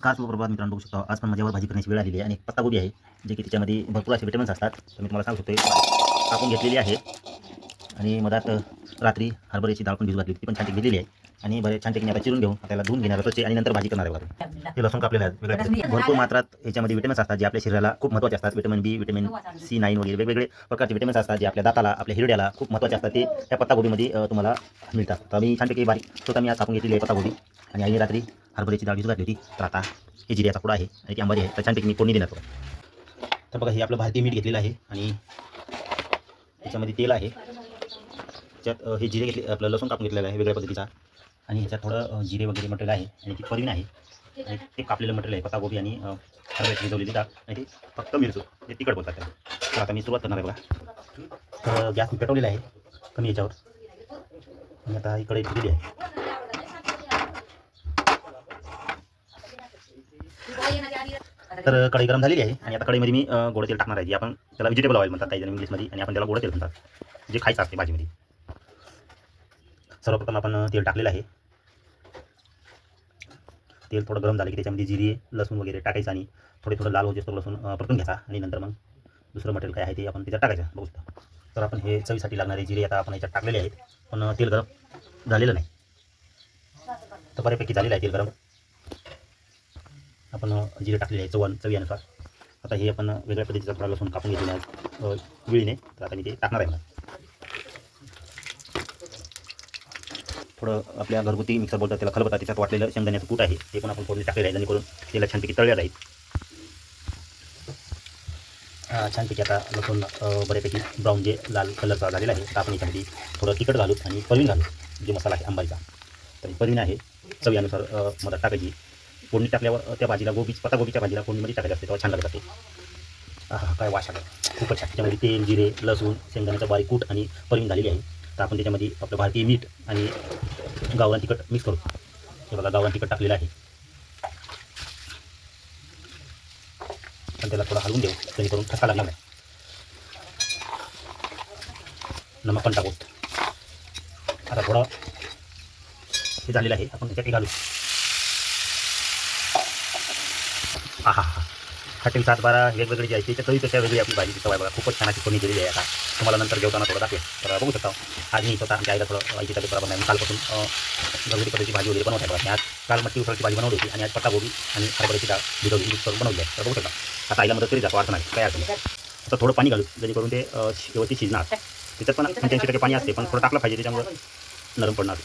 काच प्रभात मित्रांनो बघू शकता. आज पण माझ्यावर भाजी करण्याची वेळ आलेली आहे आणि एक पत्तागोबी आहे जे की त्याच्यामध्ये भरपूर असे विटॅमिन्स असतात. तर मी तुम्हाला सांगू शकतो कापून घेतलेली आहे. आणि मधात रात्री हरभऱ्याची डाळ पण भिजू घातली ती पण छान घेतलेली आहे. आणि बरे छान आता चिरून घेऊन त्याला धुवून घेणार स्वच्छ आणि नंतर भाजी करणार आहे ते लसूण कापलेलं आहे. भरपूर मात्रात याच्यामध्ये विटॅमिन्स असतात जे आपल्या शरीराला खूप महत्त्वाचे असतात. Vitamin B vitamin C nine वगैरे वेगवेगळे प्रकारचे विटॅमिन्स असतात जे आपल्या दाताला आपल्या हिरड्याला खूप महत्त्वाचे असतात. ते त्या पत्तागोबीमध्ये तुम्हाला मिळतात. तर मी छानपैकी बारीक स्वतः मी आज कापून घेतलेली आहे पत्तागोबी आणि आईने रात्री हरभऱ्याची डाळ भिजू घातली होती. तर आता हे जिऱ्याचा पुडा आहे आणि ती आंबारी आहे. तर छानपैकी मी फोडणी देणार तर बघा हे आपलं भारतीय मीठ घेतलेलं आहे आणि त्याच्यामध्ये तेल आहे. त्याच्यात हे जिरे घेतले आपलं लसूण कापून घेतलेलं आहे वेगळ्या पद्धतीचा. आणि ह्याच्यात थोडं जिरे वगैरे मटेरियल आहे आणि ती परवीन आहे. आणि ते कापलेलं मटेरियल आहे पत्तागोबी आणि हरभऱ्याची भिजवलेली डाळ आणि ते फक्त मिरचू. ते तिखट बोलतात त्याला. तर आता मी सुरुवात करणार आहे बघा. तर गॅस मी पेटवलेला आहे कमी याच्यावर. आणि आता इकडे ठेवलेली आहे. तर कढई गरम झालेली आहे आणि आता कढईमध्ये मी गोड तेल टाकणार आहे जे आपण त्याला व्हेजिटेबल ऑइल म्हणतात काही जण इंग्लिशमध्ये आणि आपण त्याला गोड तेल म्हणतात जे खायचं असते भाजीमध्ये. सर्वप्रथम आपण तेल टाकलेलं आहे. तेल थोडं गरम झालं की त्याच्यामध्ये जिरे लसूण वगैरे टाकायचं आणि थोडे थोडं लाल होते लसूण अ, परतून घ्यायचा आणि नंतर मग दुसरं मटेरियल काय आहे ते आपण त्याच्यात टाकायचं बघू शकता. तर आपण हे चवीसाठी लागणारे जिरे आता आपण याच्यात टाकलेले आहेत पण तेल गरम झालेलं नाही. तर बऱ्यापैकी झालेलं आहे तेल गरम. आपण जिरे टाकलेले आहे चव चवीनुसार आता हे आपण वेगळ्या पद्धतीचा थोडा लसूण कापून घेतलेला आहे. अ, विळीने तर आता मी ते टाकणार आहे थोडं आपल्या घरगुती मिक्सर बोलतात त्याला खलबत्ता त्याच्यात वाटलेलं शेंगदाण्याचं कूट आहे. ते पण आपण फोडणी टाकलेलं आहे जेणेकरून त्याला छानपैकी तळलेलं आहे. छानपैकी आता लसूण बऱ्यापैकी ब्राऊन जे लाल कलरचा झालेला आहे तर आपण याच्यामध्ये थोडं तिखट घालू आणि परवीन घालू जो मसाला आहे आंबाईचा तर पवीन परवीन आहे. चवीनुसार अ, टाकायची. फोडणी टाकल्यावर त्या भाजीला गोबी पत्तागोबीच्या भाजीला फोडणीमध्ये टाकायला असते तेव्हा छान लागत असते. हा काय वाश आला. खूपच छान. त्याच्यामध्ये तेल जिरे लसूण शेंगदाण्याचं बारीक कूट आणि परवीन झालेली आहे. तर आपण त्याच्यामध्ये आपलं भारतीय मीठ आणि गावरान तिखट मिक्स करू. हे बघा गावरान तिखट टाकलेलं आहे. पण त्याला थोडं हलवून देऊ जेणेकरून ठसा लागला नाही. नमक पण टाकू. आता थोडं हे झालेलं आहे आपण त्याच्यात घालू. हा हा हा हॉटेल सात बारा वेगवेगळी जी आहे त्याच्या चवीपेक्षा वेगळी आपली भाजी सवय बघा. खूपच छान अशी कोणी दिलेली आहे आता. तुम्हाला नंतर जेवताना थोडं दाखवेल तर बघू शकता. आज मी स्वतः आमच्या आईला थोडं आईची तब्येत बरोबर नाही कालपासून घरगुती पद्धतीची भाजी वगैरे बनवत आहे बघा. आज काल मटकी उसळची भाजी बनवली होती आणि आज पत्तागोबी आणि हरभऱ्याची डाळ भिजवली मिक्स करून बनवली आहे. तर बघू शकता. आता आईला मदत तरी जातो अर्थ नाही. काय अडचण नाही. आता थोडं पाणी घालू जेणेकरून ते अं, व्यवस्थित शिजणार. त्याच्यात पण पंच्याऐंशी टक्के पाणी असते पण थोडं टाकलं पाहिजे त्याच्यामुळे नरम पडणार.